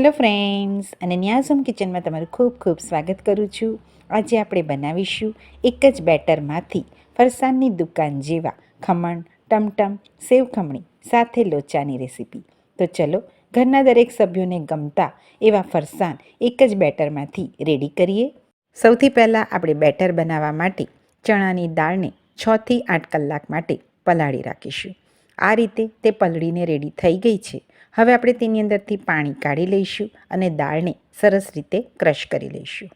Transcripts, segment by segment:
Hello friends અને ન્યાઝમ કિચનમાં તમારું ખૂબ ખૂબ સ્વાગત કરું છું. આજે આપણે બનાવીશું એક જ બેટરમાંથી ફરસાણની દુકાન જેવા ખમણ, ટમટમ, સેવ ખમણી સાથે લોચાની રેસીપી. તો ચલો, ઘરના દરેક સભ્યોને ગમતા એવા ફરસાણ એક જ બેટરમાંથી રેડી કરીએ. સૌથી પહેલાં આપણે બેટર બનાવવા માટે ચણાની દાળને છથી આઠ કલાક માટે પલાળી રાખીશું. આ રીતે તે પલળીને રેડી થઈ ગઈ છે. હવે આપણે તેની અંદરથી પાણી કાઢી લઈશું અને દાળને સરસ રીતે ક્રશ કરી લઈશું.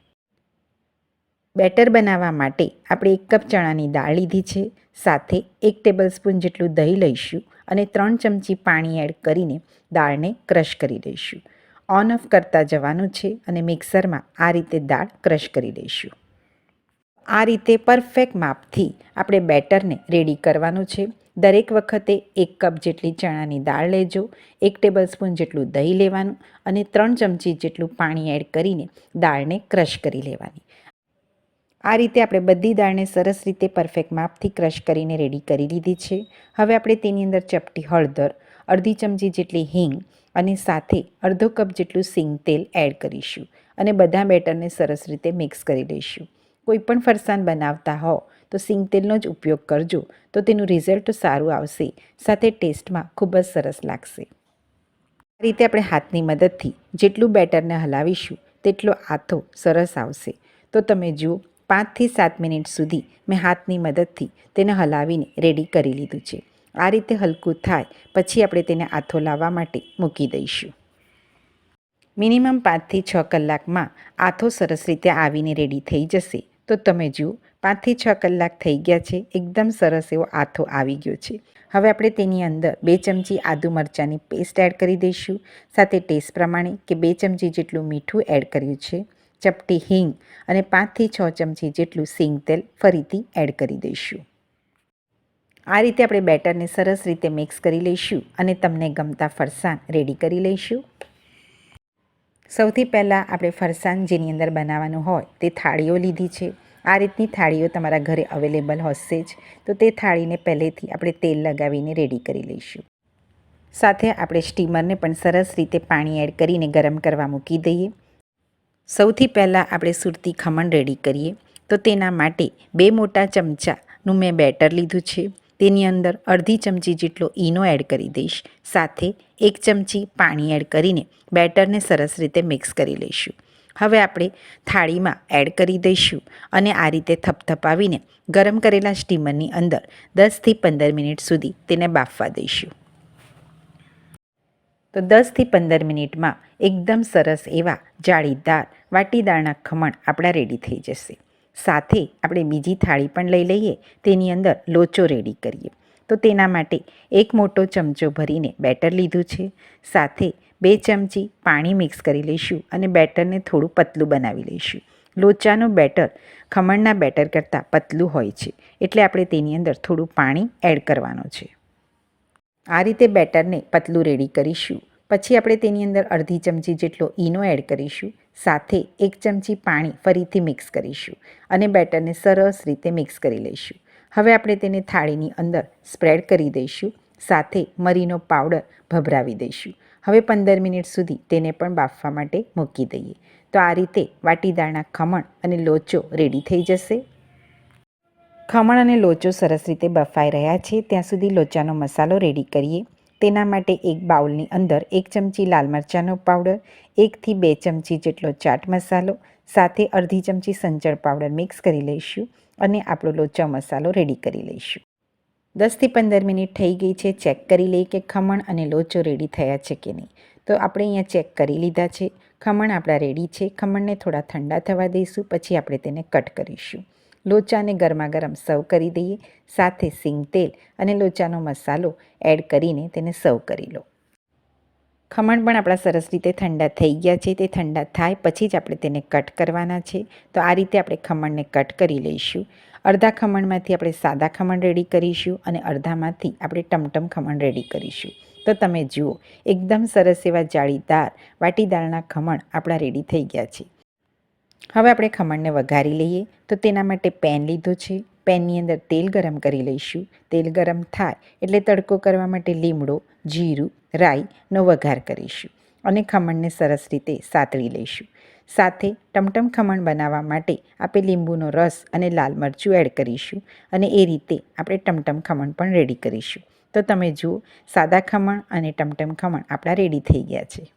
બેટર બનાવવા માટે આપણે એક કપ ચણાની દાળ લીધી છે. સાથે એક ટેબલ સ્પૂન જેટલું દહીં લઈશું અને ત્રણ ચમચી પાણી એડ કરીને દાળને ક્રશ કરી લઈશું. ઓન ઓફ કરતા જવાનું છે અને મિક્સરમાં આ રીતે દાળ ક્રશ કરી લઈશું. આ રીતે પરફેક્ટ માપથી આપણે બેટરને રેડી કરવાનું છે. દરેક વખતે એક કપ જેટલી ચણાની દાળ લેજો, એક ટેબલ સ્પૂન જેટલું દહીં લેવાનું અને ત્રણ ચમચી જેટલું પાણી એડ કરીને દાળને ક્રશ કરી લેવાની. આ રીતે આપણે બધી દાળને સરસ રીતે પરફેક્ટ માપથી ક્રશ કરીને રેડી કરી લીધી છે. હવે આપણે તેની અંદર ચપટી હળદર, અડધી ચમચી જેટલી હિંગ અને સાથે અડધો કપ જેટલું સિંગ તેલ એડ કરીશું અને બધા બેટરને સરસ રીતે મિક્સ કરી લઈશું. કોઈ પણ ફરસાણ બનાવતા હો, તો સિંગ તેલનો જ ઉપયોગ કરજો. તો તેનું રિઝલ્ટ સારું આવશે. સાથે ટેસ્ટમાં ખૂબ જ સરસ લાગશે. આ રીતે આપણે હાથની મદદથી જેટલું બેટરને હલાવીશું, તેટલો આથો સરસ આવશે. તો તમે જુઓ, પાંચથી સાત મિનિટ સુધી મેં હાથની મદદથી તેને હલાવીને રેડી કરી લીધું છે. આ રીતે હલકું થાય, પછી આપણે તેને આથો લાવવા માટે મૂકી દઈશું. મિનિમમ પાંચથી છ કલાકમાં આથો સરસ રીતે આવીને રેડી થઈ જશે. તો તમે જુઓ, પાંચથી છ કલાક થઈ ગયા છે. એકદમ સરસ એવો આથો આવી ગયો છે. હવે આપણે તેની અંદર બે ચમચી આદુ મરચાંની પેસ્ટ એડ કરી દઈશું. સાથે ટેસ્ટ પ્રમાણે કે બે ચમચી જેટલું મીઠું એડ કર્યું છે. ચપટી હિંગ અને પાંચથી છ ચમચી જેટલું સિંગ તેલ ફરીથી એડ કરી દઈશું. આ રીતે આપણે બેટરને સરસ રીતે મિક્સ કરી લઈશું અને તમને ગમતા ફરસાણ રેડી કરી લઈશું. સૌથી પહેલાં આપણે ફરસાણ જેની અંદર બનાવવાનું હોય તે થાળીઓ લીધી છે. આ રીતની થાળીઓ તમારા ઘરે અવેલેબલ હશે જ. તો તે થાળીને પહેલેથી આપણે તેલ લગાવીને રેડી કરી લઈશું. સાથે આપણે સ્ટીમરને પણ સરસ રીતે પાણી એડ કરીને ગરમ કરવા મૂકી દઈએ. સૌથી પહેલાં આપણે સુરતી ખમણ રેડી કરીએ. તો તેના માટે બે મોટા ચમચાનું મેં બેટર લીધું છે. તેની અંદર અડધી ચમચી જેટલો ઈનો એડ કરી દઈશ. સાથે એક ચમચી પાણી એડ કરીને બેટરને સરસ રીતે મિક્સ કરી લઈશું. હવે આપણે થાળીમાં એડ કરી દઈશું અને આ રીતે થપથપાવીને ગરમ કરેલા સ્ટીમરની અંદર દસથી પંદર મિનિટ સુધી તેને બાફવા દઈશું. તો દસથી પંદર મિનિટમાં એકદમ સરસ એવા જાળીદાર વાટીદારના ખમણ આપણા રેડી થઈ જશે. સાથે આપણે બીજી થાળી પણ લઈ લઈએ, તેની અંદર લોચો રેડી કરીએ. તો તેના માટે એક મોટો ચમચો ભરીને બેટર લીધું છે. સાથે બે ચમચી પાણી મિક્સ કરી લઈશું અને બેટરને થોડું પતલું બનાવી લઈશું. લોચાનું બેટર ખમણના બેટર કરતાં પતલું હોય છે, એટલે આપણે તેની અંદર થોડું પાણી એડ કરવાનું છે. આ રીતે બેટરને પતલું રેડી કરીશું. પછી આપણે તેની અંદર અડધી ચમચી જેટલો ઈનો એડ કરીશું. સાથે એક ચમચી પાણી ફરીથી મિક્સ કરીશું અને બેટરને સરસ રીતે મિક્સ કરી લઈશું. હવે આપણે તેને થાળીની અંદર સ્પ્રેડ કરી દઈશું, સાથે મરીનો પાવડર ભભરાવી દઈશું. હવે પંદર મિનિટ સુધી તેને પણ બાફવા માટે મૂકી દઈએ. તો આ રીતે વાટીદાળના ખમણ અને લોચો રેડી થઈ જશે. ખમણ અને લોચો સરસ રીતે બફાઈ રહ્યા છે. ત્યાં સુધી લોચાનો મસાલો રેડી કરીએ. તેના માટે એક બાઉલની અંદર એક ચમચી લાલ મરચાંનો પાવડર, એકથી બે ચમચી જેટલો ચાટ મસાલો, સાથે અડધી ચમચી સંચળ પાવડર મિક્સ કરી લઈશું અને આપણો લોચો મસાલો રેડી કરી લઈશું. દસથી પંદર મિનિટ થઈ ગઈ છે, ચેક કરી લઈએ કે ખમણ અને લોચો રેડી થયા છે કે નહીં. તો આપણે અહીંયા ચેક કરી લીધા છે. ખમણ આપણા રેડી છે. ખમણને થોડા ઠંડા થવા દઈશું, પછી આપણે તેને કટ કરીશું. લોચાને ગરમા ગરમ સર્વ કરી દઈએ. સાથે સિંગ તેલ અને લોચાનો મસાલો એડ કરીને તેને સર્વ કરી લો. ખમણ પણ આપણા સરસ રીતે ઠંડા થઈ ગયા છે. તે ઠંડા થાય પછી જ આપણે તેને કટ કરવાના છે. તો આ રીતે આપણે ખમણને કટ કરી લઈશું. અડધા ખમણમાંથી આપણે સાદા ખમણ રેડી કરીશું અને અડધામાંથી આપણે ટમટમ ખમણ રેડી કરીશું. તો તમે જુઓ, એકદમ સરસ એવા જાળીદાર, વાટીદારના ખમણ આપણા રેડી થઈ ગયા છે. હવે આપણે ખમણને વઘારી લઈએ. તો તેના માટે પેન લીધું છે. પેનની અંદર તેલ ગરમ કરી લઈશું. તેલ ગરમ થાય એટલે તડકો કરવા માટે લીમડો, જીરું, રાઈનો વઘાર કરીશું અને ખમણને સરસ રીતે સાતળી લઈશું. સાથે ટમટમ ખમણ બનાવવા માટે આપણે લીંબુનો રસ અને લાલ મરચું એડ કરીશું અને એ રીતે આપણે ટમટમ ખમણ પણ રેડી કરીશું. તો તમે જુઓ, સાદા ખમણ અને ટમટમ ખમણ આપણા રેડી થઈ ગયા છે.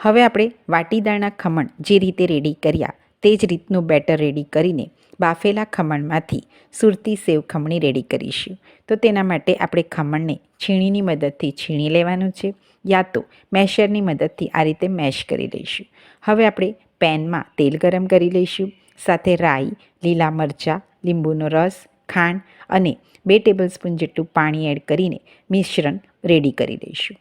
હવે આપણે વાટીદાળના ખમણ જે રીતે રેડી કર્યા તે જ રીતનું બેટર રેડી કરીને બાફેલા ખમણમાંથી સુરતી સેવ ખમણી રેડી કરીશું. તો તેના માટે આપણે ખમણને છીણીની મદદથી છીણી લેવાનું છે યા તો મેશરની મદદથી આ રીતે મેશ કરી લઈશું. હવે આપણે પેનમાં તેલ ગરમ કરી લઈશું. સાથે રાઈ, લીલા મરચાં, લીંબુનો રસ, ખાંડ અને બે ટેબલસ્પૂન જેટલું પાણી એડ કરીને મિશ્રણ રેડી કરી લઈશું.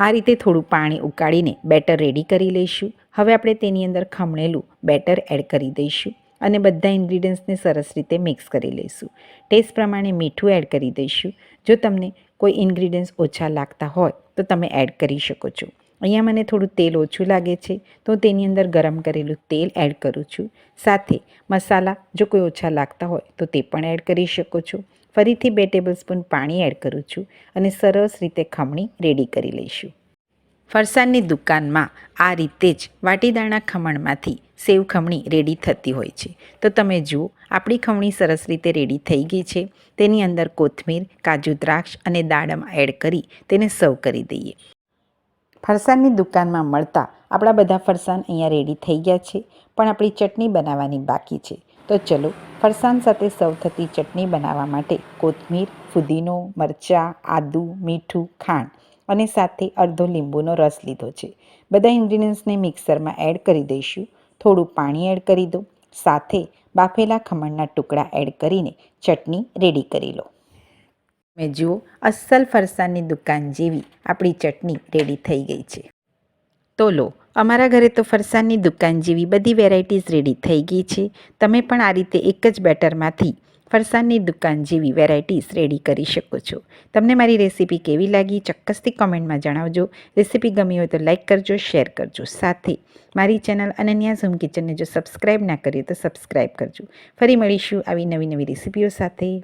આ રીતે થોડું પાણી ઉકાળીને બેટર રેડી કરી લઈશું. હવે આપણે તેની અંદર ખમણેલું બેટર એડ કરી દઈશું અને બધા ઇન્ગ્રીડિયન્ટ્સને સરસ રીતે મિક્સ કરી લઈશું. ટેસ્ટ પ્રમાણે મીઠું એડ કરી દઈશું. જો તમને કોઈ ઇન્ગ્રીડિયન્ટ્સ ઓછા લાગતા હોય તો તમે એડ કરી શકો છો. અહીંયા મને થોડું તેલ ઓછું લાગે છે, તો તેની અંદર ગરમ કરેલું તેલ એડ કરું છું. સાથે મસાલા જો કોઈ ઓછા લાગતા હોય, તો તે પણ એડ કરી શકો છો. ફરીથી બે ટેબલસ્પૂન પાણી એડ કરું છું અને સરસ રીતે ખમણી રેડી કરી લઈશું. ફરસાણની દુકાનમાં આ રીતે જ વાટીદાણા ખમણમાંથી સેવ ખમણી રેડી થતી હોય છે. તો તમે જુઓ, આપણી ખમણી સરસ રીતે રેડી થઈ ગઈ છે. તેની અંદર કોથમીર, કાજુ દ્રાક્ષ અને દાડમ એડ કરી તેને સર્વ કરી દઈએ. ફરસાણની દુકાનમાં મળતા આપણા બધા ફરસાણ અહીંયા રેડી થઈ ગયા છે, પણ આપણી ચટણી બનાવવાની બાકી છે. તો ચલો, ફરસાણ સાથે સર્વ થતી ચટણી બનાવવા માટે કોથમીર, ફુદીનો, મરચાં, આદું, મીઠું, ખાંડ અને સાથે અડધો લીંબુનો રસ લીધો છે. બધા ઇન્ગ્રીડિયન્ટ્સને મિક્સરમાં એડ કરી દઈશું. થોડું પાણી એડ કરી દો. સાથે બાફેલા ખમણના ટુકડા એડ કરીને ચટણી રેડી કરી લો. મેં જુઓ અસલ ફરસાણની દુકાન જેવી આપણી ચટણી રેડી થઈ ગઈ છે. તો લો, અમારા ઘરે તો ફરસાણની દુકાન જેવી બધી વેરાયટીઝ રેડી થઈ ગઈ છે. તમે પણ આ રીતે એક જ બેટરમાંથી ફરસાણની દુકાન જેવી વેરાયટીઝ રેડી કરી શકો છો. તમને મારી રેસીપી કેવી લાગી ચોક્કસથી કોમેન્ટમાં જણાવજો. રેસીપી ગમી હોય તો લાઇક કરજો શેર કરજો. સાથે મારી ચેનલ અનન્યા ઝૂમ કિચનને જો સબસ્ક્રાઈબ ના કરીએ તો સબસ્ક્રાઈબ કરજો. ફરી મળીશું આવી નવી નવી રેસીપીઓ સાથે.